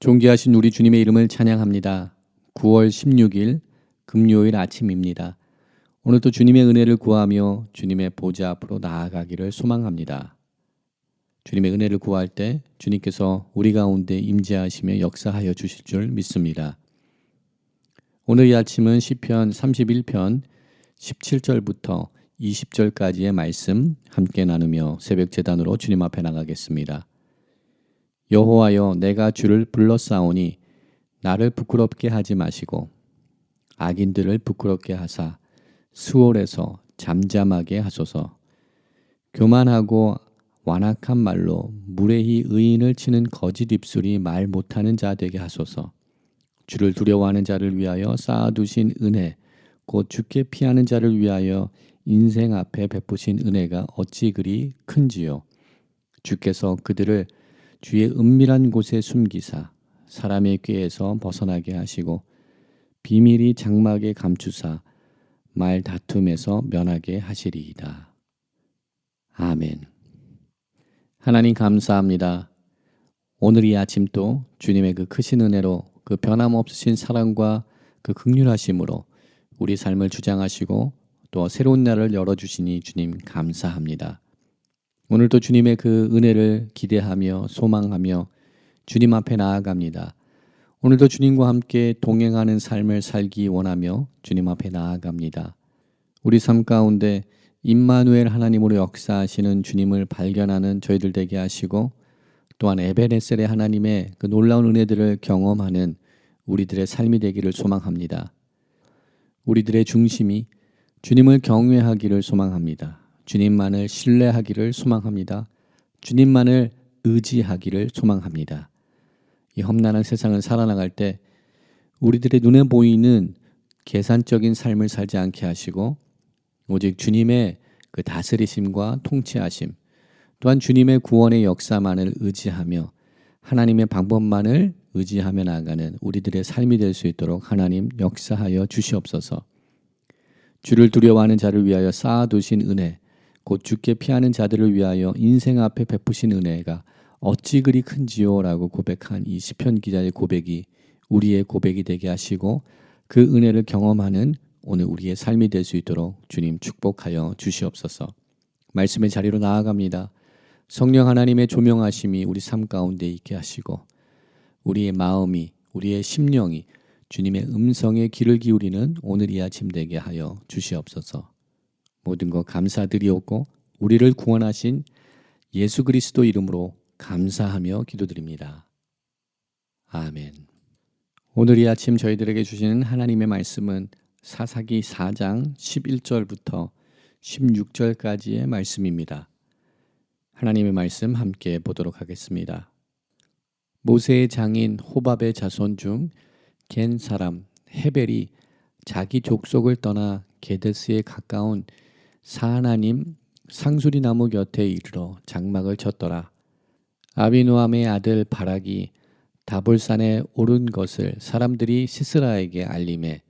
존귀하신 우리 주님의 이름을 찬양합니다. 9월 16일 금요일 아침입니다. 오늘도 주님의 은혜를 구하며 주님의 보좌 앞으로 나아가기를 소망합니다. 주님의 은혜를 구할 때 주님께서 우리 가운데 임재하시며 역사하여 주실 줄 믿습니다. 오늘 이 아침은 시편 31편 17절부터 20절까지의 말씀 함께 나누며 새벽 제단으로 주님 앞에 나가겠습니다. 여호와여 내가 주를 불러싸오니 나를 부끄럽게 하지 마시고 악인들을 부끄럽게 하사 수월에서 잠잠하게 하소서. 교만하고 완악한 말로 무례히 의인을 치는 거짓 입술이 말 못하는 자 되게 하소서. 주를 두려워하는 자를 위하여 쌓아두신 은혜 곧 주께 피하는 자를 위하여 인생 앞에 베푸신 은혜가 어찌 그리 큰지요? 주께서 그들을 주의 은밀한 곳에 숨기사 사람의 꾀에서 벗어나게 하시고 비밀이 장막에 감추사 말 다툼에서 면하게 하시리이다. 아멘. 하나님 감사합니다. 오늘 이 아침도 주님의 그 크신 은혜로 그 변함없으신 사랑과 그 극률하심으로 우리 삶을 주장하시고 또 새로운 날을 열어주시니 주님 감사합니다. 오늘도 주님의 그 은혜를 기대하며 소망하며 주님 앞에 나아갑니다. 오늘도 주님과 함께 동행하는 삶을 살기 원하며 주님 앞에 나아갑니다. 우리 삶 가운데 임마누엘 하나님으로 역사하시는 주님을 발견하는 저희들 되게 하시고 또한 에베네셀의 하나님의 그 놀라운 은혜들을 경험하는 우리들의 삶이 되기를 소망합니다. 우리들의 중심이 주님을 경외하기를 소망합니다. 주님만을 신뢰하기를 소망합니다. 주님만을 의지하기를 소망합니다. 이 험난한 세상을 살아나갈 때 우리들의 눈에 보이는 계산적인 삶을 살지 않게 하시고 오직 주님의 그 다스리심과 통치하심 또한 주님의 구원의 역사만을 의지하며 하나님의 방법만을 의지하며 나아가는 우리들의 삶이 될 수 있도록 하나님 역사하여 주시옵소서. 주를 두려워하는 자를 위하여 쌓아두신 은혜 곧 주께 피하는 자들을 위하여 인생 앞에 베푸신 은혜가 어찌 그리 큰지요라고 고백한 이 시편 기자의 고백이 우리의 고백이 되게 하시고 그 은혜를 경험하는 오늘 우리의 삶이 될 수 있도록 주님 축복하여 주시옵소서. 말씀의 자리로 나아갑니다. 성령 하나님의 조명하심이 우리 삶 가운데 있게 하시고 우리의 마음이 우리의 심령이 주님의 음성에 귀를 기울이는 오늘 이 아침 되게 하여 주시옵소서. 모든 것 감사드리옵고 우리를 구원하신 예수 그리스도 이름으로 감사하며 기도드립니다. 아멘. 오늘 이 아침 저희들에게 주시는 하나님의 말씀은 사사기 4장 11절부터 16절까지의 말씀입니다. 하나님의 말씀 함께 보도록 하겠습니다. 모세의 장인 호밥의 자손 중 겐 사람 헤벨이 자기 족속을 떠나 게데스에 가까운 사하나님 상수리 나무 곁에 이르러 장막을 쳤더라. 아비노함의 아들 바락이 다볼산에 오른 것을 사람들이 시스라에게 알림해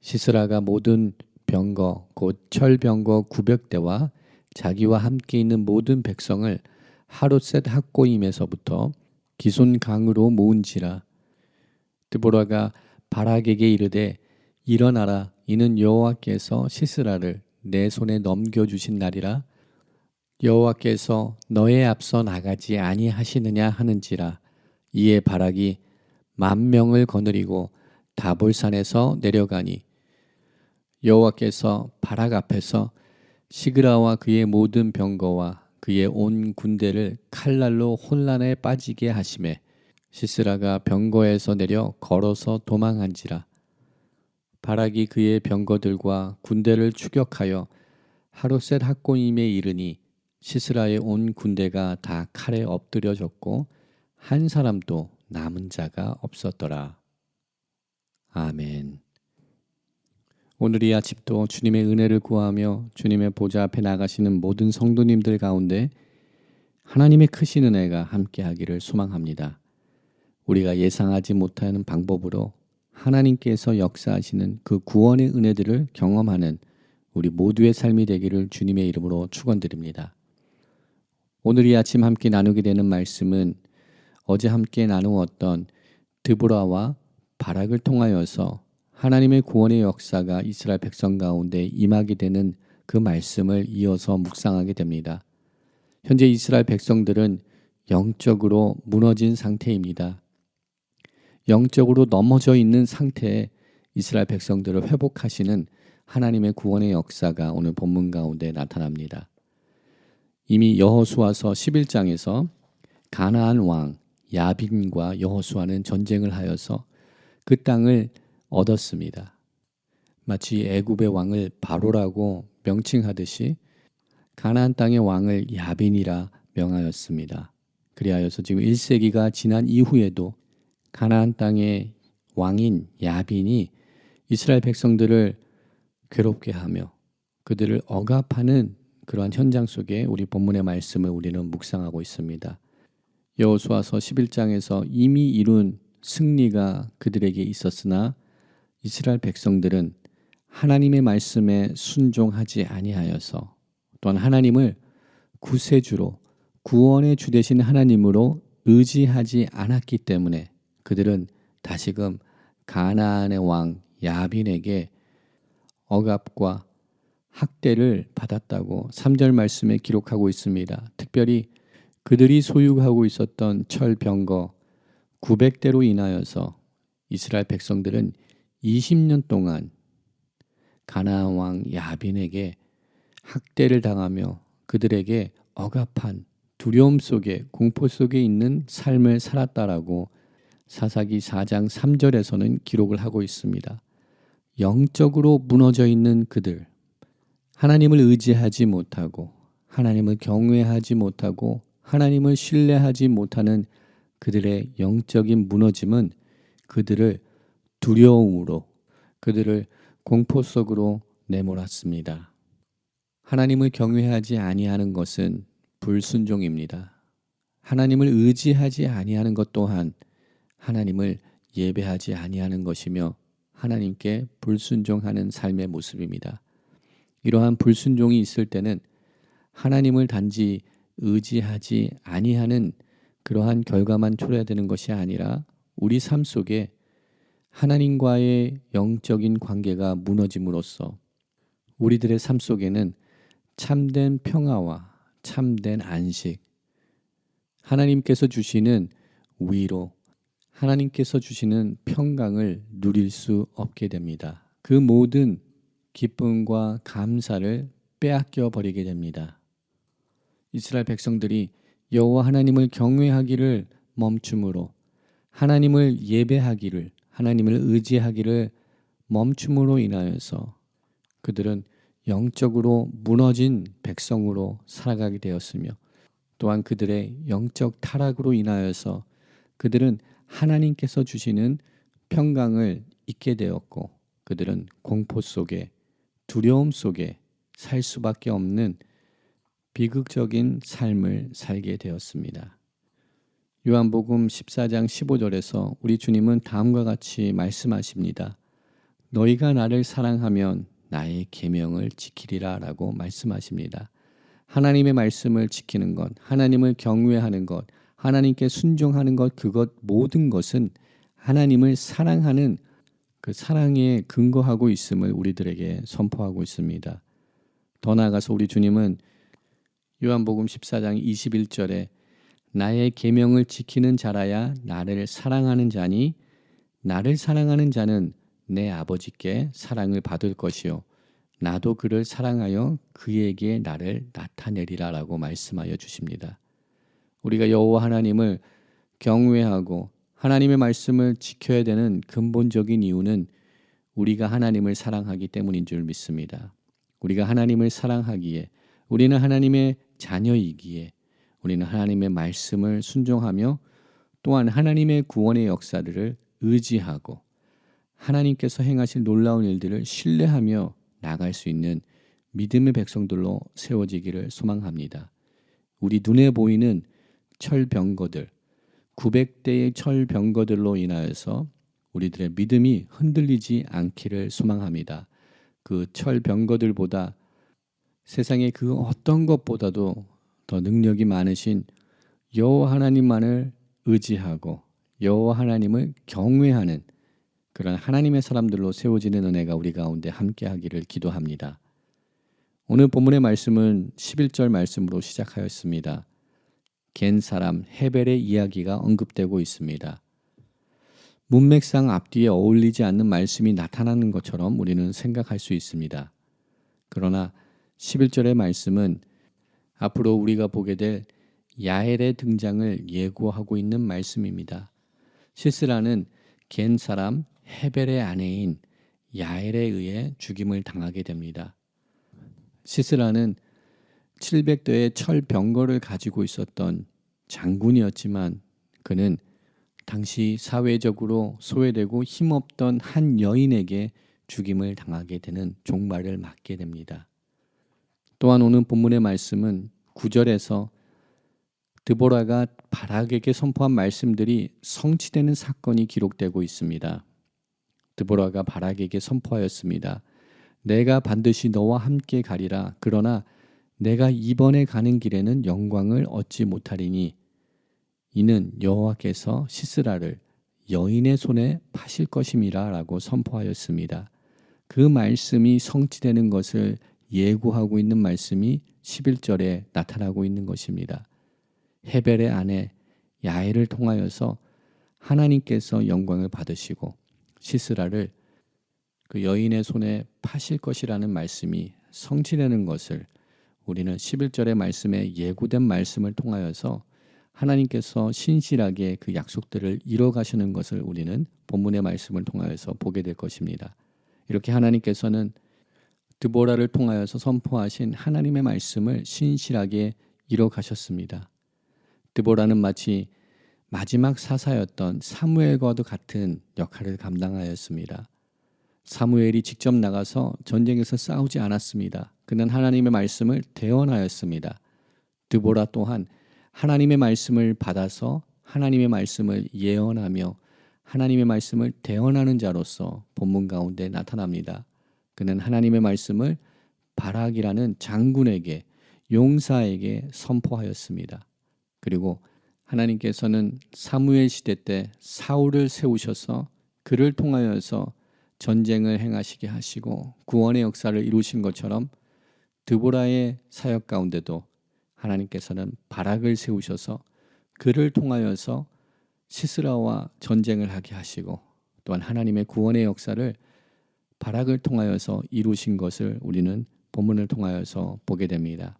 시스라가 모든 병거 곧 철병거 900대와 자기와 함께 있는 모든 백성을 하루셋 학고임에서부터 기손 강으로 모은지라 드보라가 바락에게 이르되 일어나라 이는 여호와께서 시스라를 내 손에 넘겨 주신 날이라 여호와께서 너의 앞서 나가지 아니하시느냐 하는지라 이에 바락이 만 명을 거느리고 다볼산에서 내려가니 여호와께서 바락 앞에서 시그라와 그의 모든 병거와 그의 온 군대를 칼날로 혼란에 빠지게 하심에 시스라가 병거에서 내려 걸어서 도망한지라 바락이 그의 병거들과 군대를 추격하여 하루셋 학고임에 이르니 시스라의 온 군대가 다 칼에 엎드려졌고 한 사람도 남은 자가 없었더라. 아멘. 오늘 이 아침도 주님의 은혜를 구하며 주님의 보좌 앞에 나가시는 모든 성도님들 가운데 하나님의 크신 은혜가 함께하기를 소망합니다. 우리가 예상하지 못하는 방법으로 하나님께서 역사하시는 그 구원의 은혜들을 경험하는 우리 모두의 삶이 되기를 주님의 이름으로 축원드립니다. 오늘 이 아침 함께 나누게 되는 말씀은 어제 함께 나누었던 드보라와 바락을 통하여서 하나님의 구원의 역사가 이스라엘 백성 가운데 임하게 되는 그 말씀을 이어서 묵상하게 됩니다. 현재 이스라엘 백성들은 영적으로 무너진 상태입니다. 영적으로 넘어져 있는 상태에 이스라엘 백성들을 회복하시는 하나님의 구원의 역사가 오늘 본문 가운데 나타납니다. 이미 여호수아서 11장에서 가나안 왕 야빈과 여호수아는 전쟁을 하여서 그 땅을 얻었습니다. 마치 애굽의 왕을 바로라고 명칭하듯이 가나안 땅의 왕을 야빈이라 명하였습니다. 그리하여서 지금 1세기가 지난 이후에도 가나안 땅의 왕인 야빈이 이스라엘 백성들을 괴롭게 하며 그들을 억압하는 그러한 현장 속에 우리 본문의 말씀을 우리는 묵상하고 있습니다. 여호수아서 11장에서 이미 이룬 승리가 그들에게 있었으나 이스라엘 백성들은 하나님의 말씀에 순종하지 아니하여서 또한 하나님을 구세주로 구원의 주 되신 하나님으로 의지하지 않았기 때문에 그들은 다시금 가나안의 왕 야빈에게 억압과 학대를 받았다고 3절 말씀에 기록하고 있습니다. 특별히 그들이 소유하고 있었던 철병거 900대로 인하여서 이스라엘 백성들은 20년 동안 가나안 왕 야빈에게 학대를 당하며 그들에게 억압한 두려움 속에 공포 속에 있는 삶을 살았다라고 사사기 4장 3절에서는 기록을 하고 있습니다. 영적으로 무너져 있는 그들, 하나님을 의지하지 못하고 하나님을 경외하지 못하고 하나님을 신뢰하지 못하는 그들의 영적인 무너짐은 그들을 두려움으로 그들을 공포 속으로 내몰았습니다. 하나님을 경외하지 아니하는 것은 불순종입니다. 하나님을 의지하지 아니하는 것 또한 하나님을 예배하지 아니하는 것이며 하나님께 불순종하는 삶의 모습입니다. 이러한 불순종이 있을 때는 하나님을 단지 의지하지 아니하는 그러한 결과만 초래되는 것이 아니라 우리 삶 속에 하나님과의 영적인 관계가 무너짐으로써 우리들의 삶 속에는 참된 평화와 참된 안식, 하나님께서 주시는 위로, 하나님께서 주시는 평강을 누릴 수 없게 됩니다. 그 모든 기쁨과 감사를 빼앗겨 버리게 됩니다. 이스라엘 백성들이 여호와 하나님을 경외하기를 멈춤으로 하나님을 예배하기를 하나님을 의지하기를 멈춤으로 인하여서 그들은 영적으로 무너진 백성으로 살아가게 되었으며 또한 그들의 영적 타락으로 인하여서 그들은 하나님께서 주시는 평강을 잊게 되었고 그들은 공포 속에 두려움 속에 살 수밖에 없는 비극적인 삶을 살게 되었습니다. 요한복음 14장 15절에서 우리 주님은 다음과 같이 말씀하십니다. 너희가 나를 사랑하면 나의 계명을 지키리라라고 말씀하십니다. 하나님의 말씀을 지키는 것, 하나님을 경외하는 것, 하나님께 순종하는 것 그것 모든 것은 하나님을 사랑하는 그 사랑에 근거하고 있음을 우리들에게 선포하고 있습니다. 더 나아가서 우리 주님은 요한복음 14장 21절에 나의 계명을 지키는 자라야 나를 사랑하는 자니 나를 사랑하는 자는 내 아버지께 사랑을 받을 것이요 나도 그를 사랑하여 그에게 나를 나타내리라라고 말씀하여 주십니다. 우리가 여호와 하나님을 경외하고 하나님의 말씀을 지켜야 되는 근본적인 이유는 우리가 하나님을 사랑하기 때문인 줄 믿습니다. 우리가 하나님을 사랑하기에 우리는 하나님의 자녀이기에 우리는 하나님의 말씀을 순종하며 또한 하나님의 구원의 역사들을 의지하고 하나님께서 행하실 놀라운 일들을 신뢰하며 나갈 수 있는 믿음의 백성들로 세워지기를 소망합니다. 우리 눈에 보이는 철병거들, 900대의 철병거들로 인하여서 우리들의 믿음이 흔들리지 않기를 소망합니다. 그 철병거들보다 세상의 그 어떤 것보다도 더 능력이 많으신 여호와 하나님만을 의지하고 여호와 하나님을 경외하는 그런 하나님의 사람들로 세워지는 은혜가 우리 가운데 함께 하기를 기도합니다. 오늘 본문의 말씀은 11절 말씀으로 시작하였습니다. 겐 사람 헤벨의 이야기가 언급되고 있습니다. 문맥상 앞뒤에 어울리지 않는 말씀이 나타나는 것처럼 우리는 생각할 수 있습니다. 그러나 11절의 말씀은 앞으로 우리가 보게 될 야엘의 등장을 예고하고 있는 말씀입니다. 시스라는 겐 사람 헤벨의 아내인 야엘에 의해 죽임을 당하게 됩니다. 시스라는 700대의 철 병거를 가지고 있었던 장군이었지만 그는 당시 사회적으로 소외되고 힘없던 한 여인에게 죽임을 당하게 되는 종말을 맞게 됩니다. 또한 오늘 본문의 말씀은 9절에서 드보라가 바락에게 선포한 말씀들이 성취되는 사건이 기록되고 있습니다. 드보라가 바락에게 선포하였습니다. 내가 반드시 너와 함께 가리라. 그러나 내가 이번에 가는 길에는 영광을 얻지 못하리니 이는 여호와께서 시스라를 여인의 손에 파실 것임이라라고 선포하였습니다. 그 말씀이 성취되는 것을 예고하고 있는 말씀이 11절에 나타나고 있는 것입니다. 헤벨의 아내 야엘을 통하여서 하나님께서 영광을 받으시고 시스라를 그 여인의 손에 파실 것이라는 말씀이 성취되는 것을 우리는 11절의 말씀에 예고된 말씀을 통하여서 하나님께서 신실하게 그 약속들을 이뤄 가시는 것을 우리는 본문의 말씀을 통하여서 보게 될 것입니다. 이렇게 하나님께서는 드보라를 통하여서 선포하신 하나님의 말씀을 신실하게 이뤄 가셨습니다. 드보라는 마치 마지막 사사였던 사무엘과도 같은 역할을 감당하였습니다. 사무엘이 직접 나가서 전쟁에서 싸우지 않았습니다. 그는 하나님의 말씀을 대언하였습니다. 드보라 또한 하나님의 말씀을 받아서 하나님의 말씀을 예언하며 하나님의 말씀을 대언하는 자로서 본문 가운데 나타납니다. 그는 하나님의 말씀을 바락이라는 장군에게 용사에게 선포하였습니다. 그리고 하나님께서는 사무엘 시대 때 사울을 세우셔서 그를 통하여서 전쟁을 행하시게 하시고 구원의 역사를 이루신 것처럼 드보라의 사역 가운데도 하나님께서는 바락을 세우셔서 그를 통하여서 시스라와 전쟁을 하게 하시고 또한 하나님의 구원의 역사를 바락을 통하여서 이루신 것을 우리는 본문을 통하여서 보게 됩니다.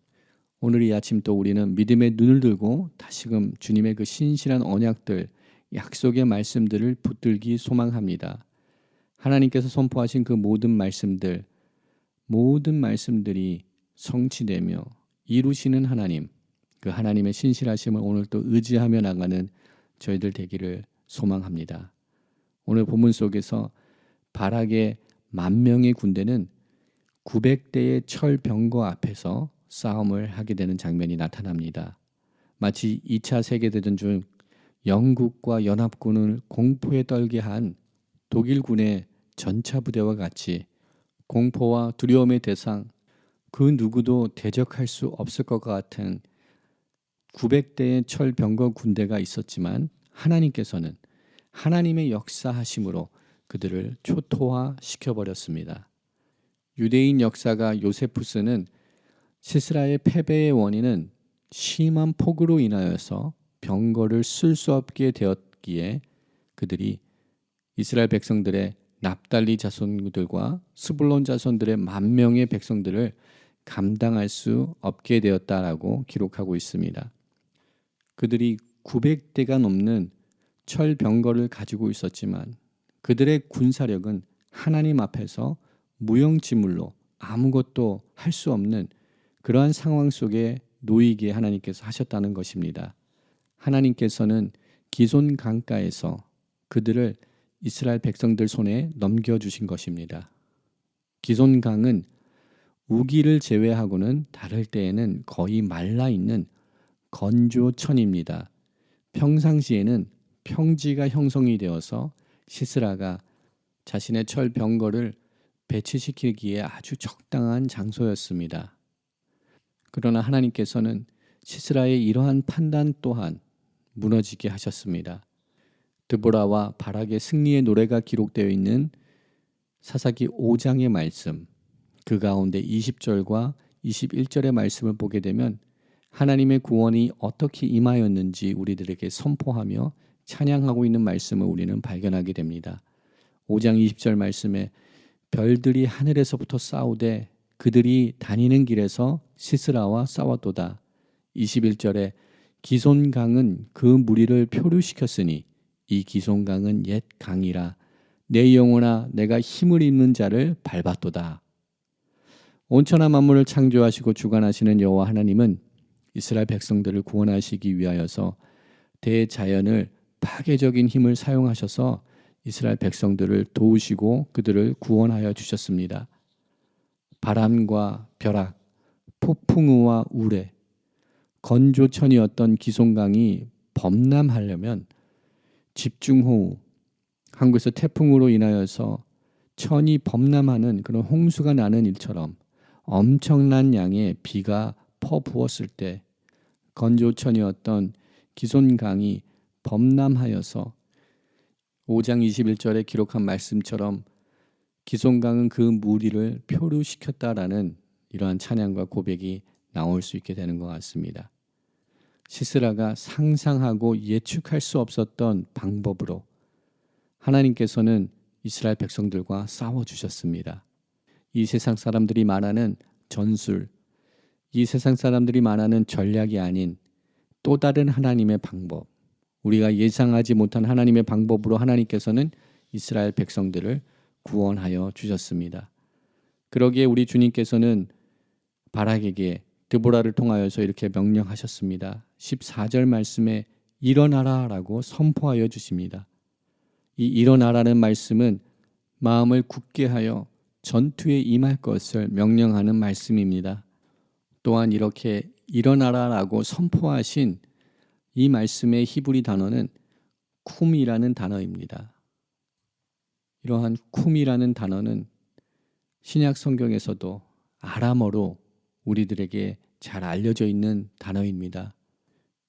오늘 이 아침 또 우리는 믿음의 눈을 들고 다시금 주님의 그 신실한 언약들, 약속의 말씀들을 붙들기 소망합니다. 하나님께서 선포하신 그 모든 말씀들, 모든 말씀들이 성취되며 이루시는 하나님, 그 하나님의 신실하심을 오늘 또 의지하며 나가는 저희들 되기를 소망합니다. 오늘 본문 속에서 바락의 만 명의 군대는 900대의 철 병거 앞에서 싸움을 하게 되는 장면이 나타납니다. 마치 2차 세계대전 중 영국과 연합군을 공포에 떨게 한 독일군의 전차 부대와 같이 공포와 두려움의 대상 그 누구도 대적할 수 없을 것 같은 900대의 철병거 군대가 있었지만 하나님께서는 하나님의 역사하심으로 그들을 초토화 시켜 버렸습니다. 유대인 역사가 요세푸스는 시스라의 패배의 원인은 심한 폭우로 인하여서 병거를 쓸 수 없게 되었기에 그들이 이스라엘 백성들의 납달리 자손들과 스불론 자손들의 만 명의 백성들을 감당할 수 없게 되었다라고 기록하고 있습니다. 그들이 900대가 넘는 철병거를 가지고 있었지만 그들의 군사력은 하나님 앞에서 무용지물로 아무것도 할 수 없는 그러한 상황 속에 놓이게 하나님께서 하셨다는 것입니다. 하나님께서는 기손 강가에서 그들을 이스라엘 백성들 손에 넘겨주신 것입니다. 기손 강은 우기를 제외하고는 다를 때에는 거의 말라 있는 건조천입니다. 평상시에는 평지가 형성이 되어서 시스라가 자신의 철 병거를 배치시키기에 아주 적당한 장소였습니다. 그러나 하나님께서는 시스라의 이러한 판단 또한 무너지게 하셨습니다. 드보라와 바락의 승리의 노래가 기록되어 있는 사사기 5장의 말씀 그 가운데 20절과 21절의 말씀을 보게 되면 하나님의 구원이 어떻게 임하였는지 우리들에게 선포하며 찬양하고 있는 말씀을 우리는 발견하게 됩니다. 5장 20절 말씀에 별들이 하늘에서부터 싸우되 그들이 다니는 길에서 시스라와 싸웠도다. 21절에 기손강은 그 무리를 표류시켰으니 이 기손강은 옛 강이라 내 영혼아 내가 힘을 입는 자를 밟았도다. 온천한 만물을 창조하시고 주관하시는 여호와 하나님은 이스라엘 백성들을 구원하시기 위하여서 대자연을 파괴적인 힘을 사용하셔서 이스라엘 백성들을 도우시고 그들을 구원하여 주셨습니다. 바람과 벼락, 폭풍우와 우레, 건조천이었던 기송강이 범람하려면 집중호우, 한국에서 태풍으로 인하여서 천이 범람하는 그런 홍수가 나는 일처럼 엄청난 양의 비가 퍼부었을 때 건조천이었던 기손강이 범람하여서 5장 21절에 기록한 말씀처럼 기손강은 그 무리를 표류시켰다라는 이러한 찬양과 고백이 나올 수 있게 되는 것 같습니다. 시스라가 상상하고 예측할 수 없었던 방법으로 하나님께서는 이스라엘 백성들과 싸워 주셨습니다. 이 세상 사람들이 말하는 전술, 이 세상 사람들이 말하는 전략이 아닌 또 다른 하나님의 방법, 우리가 예상하지 못한 하나님의 방법으로 하나님께서는 이스라엘 백성들을 구원하여 주셨습니다. 그러기에 우리 주님께서는 바락에게 드보라를 통하여서 이렇게 명령하셨습니다. 14절 말씀에 일어나라 라고 선포하여 주십니다. 이 일어나라는 말씀은 마음을 굳게 하여 전투에 임할 것을 명령하는 말씀입니다. 또한 이렇게 일어나라라고 선포하신 이 말씀의 히브리 단어는 쿰이라는 단어입니다. 이러한 쿰이라는 단어는 신약 성경에서도 아람어로 우리들에게 잘 알려져 있는 단어입니다.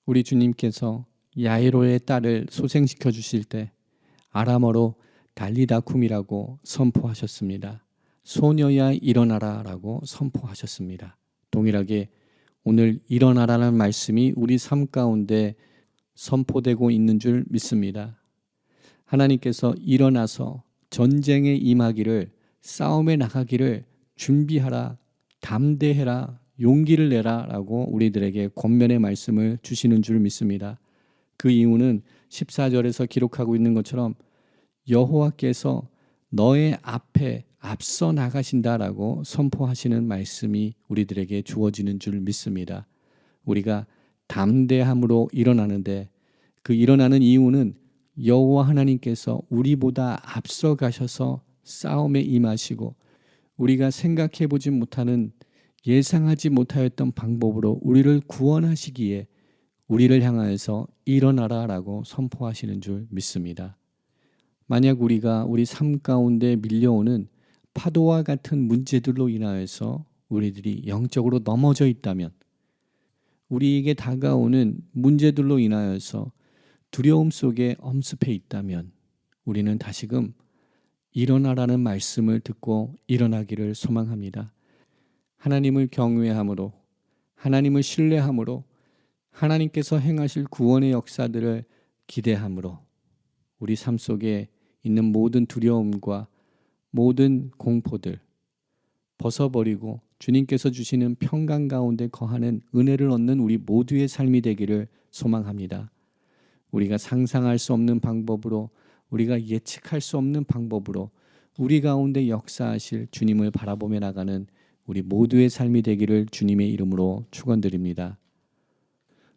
우리 주님께서 야이로의 딸을 소생시켜 주실 때 아람어로 달리다쿰이라고 선포하셨습니다. 소녀야 일어나라라고 선포하셨습니다. 동일하게 오늘 일어나라는 말씀이 우리 삶 가운데 선포되고 있는 줄 믿습니다. 하나님께서 일어나서 전쟁에 임하기를 싸움에 나가기를 준비하라 담대해라 용기를 내라라고 우리들에게 권면의 말씀을 주시는 줄 믿습니다. 그 이유는 14절에서 기록하고 있는 것처럼 여호와께서 너의 앞에 앞서 나가신다라고 선포하시는 말씀이 우리들에게 주어지는 줄 믿습니다. 우리가 담대함으로 일어나는데 그 일어나는 이유는 여호와 하나님께서 우리보다 앞서 가셔서 싸움에 임하시고 우리가 생각해 보지 못하는 예상하지 못하였던 방법으로 우리를 구원하시기에 우리를 향하여서 일어나라 라고 선포하시는 줄 믿습니다. 만약 우리가 우리 삶 가운데 밀려오는 파도와 같은 문제들로 인하여서 우리들이 영적으로 넘어져 있다면 우리에게 다가오는 문제들로 인하여서 두려움 속에 엄습해 있다면 우리는 다시금 일어나라는 말씀을 듣고 일어나기를 소망합니다. 하나님을 경외함으로 하나님을 신뢰함으로 하나님께서 행하실 구원의 역사들을 기대함으로 우리 삶 속에 있는 모든 두려움과 모든 공포들 벗어버리고 주님께서 주시는 평강 가운데 거하는 은혜를 얻는 우리 모두의 삶이 되기를 소망합니다. 우리가 상상할 수 없는 방법으로 우리가 예측할 수 없는 방법으로 우리 가운데 역사하실 주님을 바라보며 나가는 우리 모두의 삶이 되기를 주님의 이름으로 축원드립니다.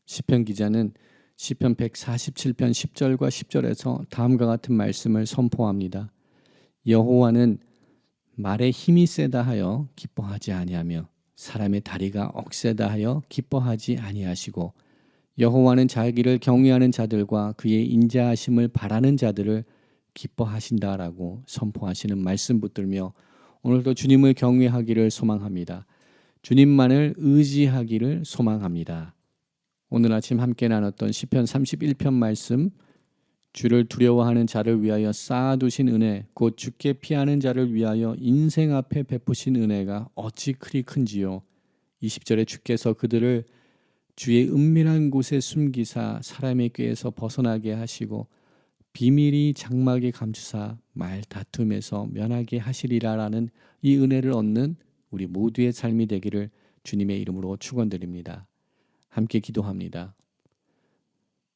시편 기자는 시편 147편 10절과 10절에서 다음과 같은 말씀을 선포합니다. 여호와는 말에 힘이 세다 하여 기뻐하지 아니하며 사람의 다리가 억세다 하여 기뻐하지 아니하시고 여호와는 자기를 경외하는 자들과 그의 인자하심을 바라는 자들을 기뻐하신다라고 선포하시는 말씀 붙들며 오늘도 주님을 경외하기를 소망합니다. 주님만을 의지하기를 소망합니다. 오늘 아침 함께 나눴던 시편 31편 말씀 주를 두려워하는 자를 위하여 쌓아두신 은혜 곧 주께 피하는 자를 위하여 인생 앞에 베푸신 은혜가 어찌 그리 큰지요 20절에 주께서 그들을 주의 은밀한 곳에 숨기사 사람의 꾀에서 벗어나게 하시고 비밀이 장막에 감추사 말 다툼에서 면하게 하시리라라는 이 은혜를 얻는 우리 모두의 삶이 되기를 주님의 이름으로 축원드립니다. 함께 기도합니다.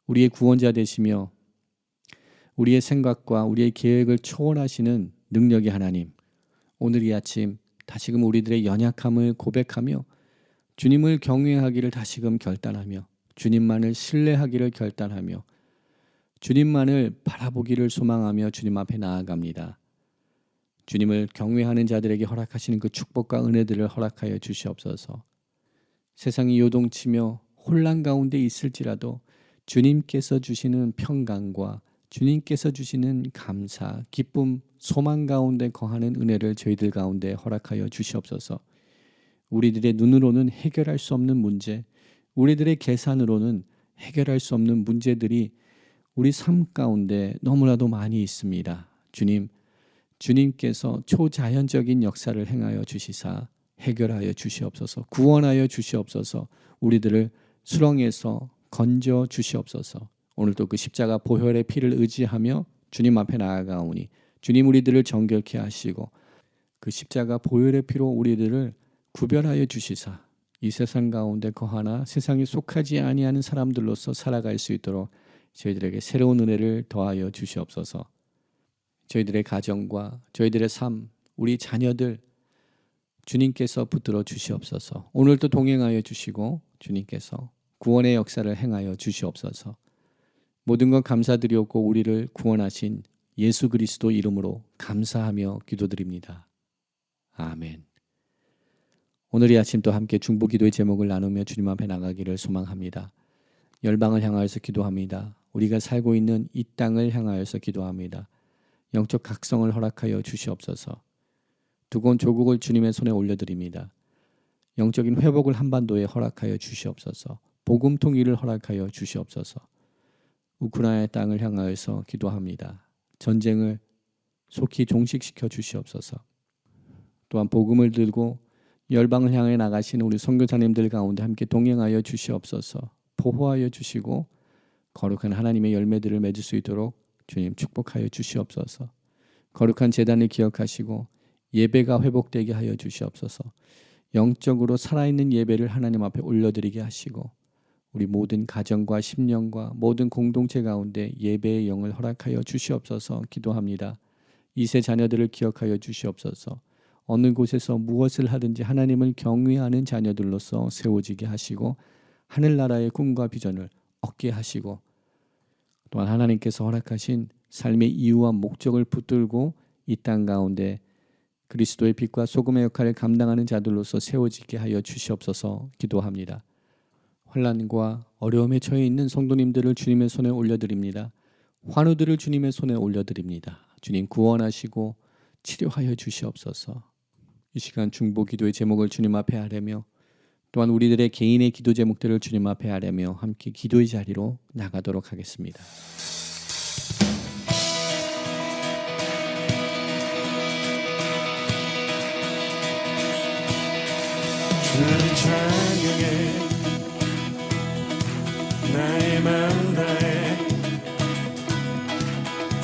우리의 구원자 되시며 우리의 생각과 우리의 계획을 초월하시는 능력의 하나님. 오늘 이 아침 다시금 우리들의 연약함을 고백하며 주님을 경외하기를 다시금 결단하며 주님만을 신뢰하기를 결단하며 주님만을 바라보기를 소망하며 주님 앞에 나아갑니다. 주님을 경외하는 자들에게 허락하시는 그 축복과 은혜들을 허락하여 주시옵소서. 세상이 요동치며 혼란 가운데 있을지라도 주님께서 주시는 평강과 주님께서 주시는 감사, 기쁨, 소망 가운데 거하는 은혜를 저희들 가운데 허락하여 주시옵소서. 우리들의 눈으로는 해결할 수 없는 문제, 우리들의 계산으로는 해결할 수 없는 문제들이 우리 삶 가운데 너무나도 많이 있습니다. 주님, 주님께서 초자연적인 역사를 행하여 주시사 해결하여 주시옵소서, 구원하여 주시옵소서, 우리들을 수렁에서 건져 주시옵소서. 오늘도 그 십자가 보혈의 피를 의지하며 주님 앞에 나아가오니 주님 우리들을 정결케 하시고 그 십자가 보혈의 피로 우리들을 구별하여 주시사 이 세상 가운데 거하나 세상에 속하지 아니하는 사람들로서 살아갈 수 있도록 저희들에게 새로운 은혜를 더하여 주시옵소서. 저희들의 가정과 저희들의 삶, 우리 자녀들 주님께서 붙들어 주시옵소서. 오늘도 동행하여 주시고 주님께서 구원의 역사를 행하여 주시옵소서. 모든 것 감사드리옵고 우리를 구원하신 예수 그리스도 이름으로 감사하며 기도드립니다. 아멘. 오늘 이 아침 또 함께 중보 기도의 제목을 나누며 주님 앞에 나가기를 소망합니다. 열방을 향하여서 기도합니다. 우리가 살고 있는 이 땅을 향하여서 기도합니다. 영적 각성을 허락하여 주시옵소서. 두고 조국을 주님의 손에 올려드립니다. 영적인 회복을 한반도에 허락하여 주시옵소서. 복음 통일을 허락하여 주시옵소서. 우크라이나의 땅을 향하여서 기도합니다. 전쟁을 속히 종식시켜 주시옵소서. 또한 복음을 들고 열방을 향해 나가시는 우리 선교사님들 가운데 함께 동행하여 주시옵소서. 보호하여 주시고 거룩한 하나님의 열매들을 맺을 수 있도록 주님 축복하여 주시옵소서. 거룩한 재단을 기억하시고 예배가 회복되게 하여 주시옵소서. 영적으로 살아있는 예배를 하나님 앞에 올려드리게 하시고 우리 모든 가정과 심령과 모든 공동체 가운데 예배의 영을 허락하여 주시옵소서 기도합니다. 이세 자녀들을 기억하여 주시옵소서. 어느 곳에서 무엇을 하든지 하나님을 경외하는 자녀들로서 세워지게 하시고 하늘나라의 꿈과 비전을 얻게 하시고 또한 하나님께서 허락하신 삶의 이유와 목적을 붙들고 이 땅 가운데 그리스도의 빛과 소금의 역할을 감당하는 자들로서 세워지게 하여 주시옵소서 기도합니다. 환란과 어려움에 처해 있는 성도님들을 주님의 손에 올려드립니다. 환우들을 주님의 손에 올려드립니다. 주님 구원하시고 치료하여 주시옵소서. 이 시간 중보 기도의 제목을 주님 앞에 하려며 또한 우리들의 개인의 기도 제목들을 주님 앞에 하려며 함께 기도의 자리로 나가도록 하겠습니다. 주를 찬양해. 나의 맘 다해.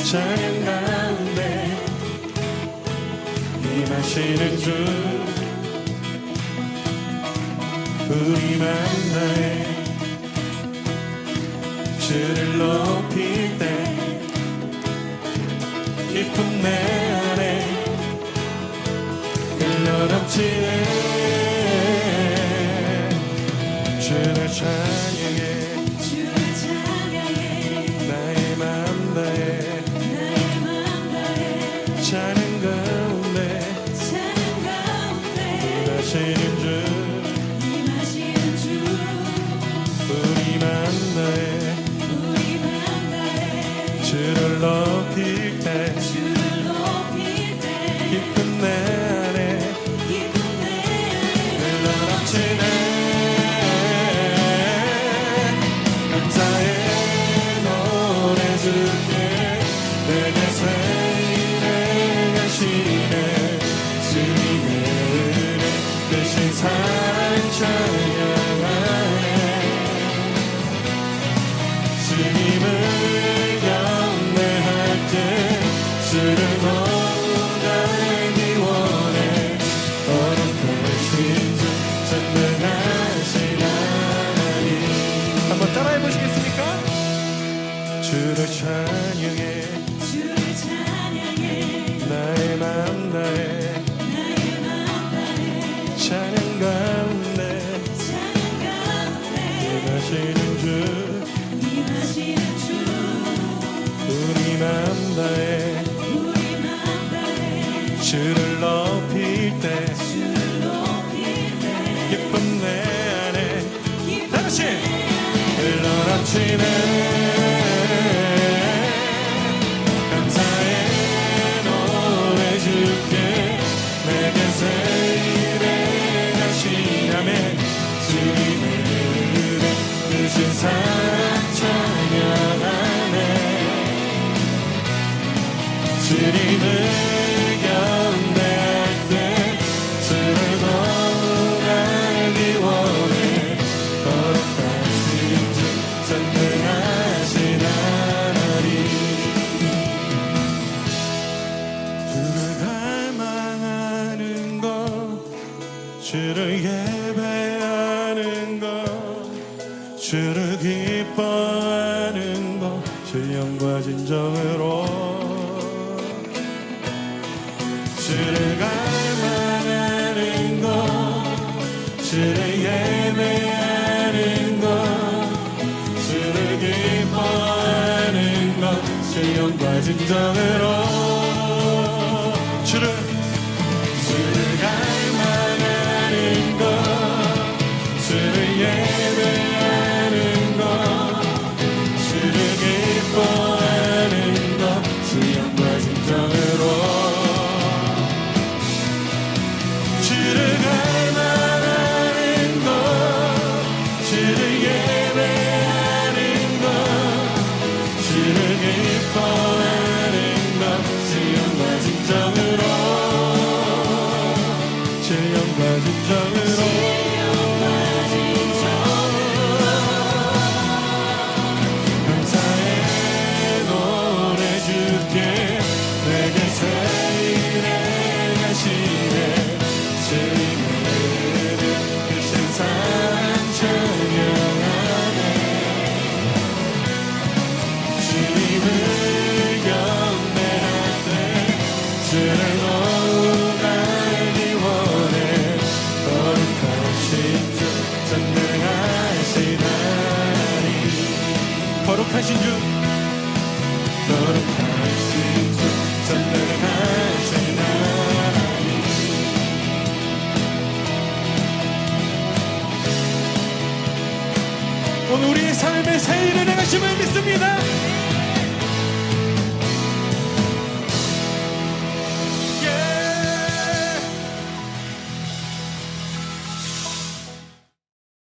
찬양 가운데 임하시는 주 우리 맘 다해 주를 높일 때 기쁨 내 안에 흘러넘치네 time trying 주를 예배하는 것 주를 기뻐하는 것 신령과 진정으로.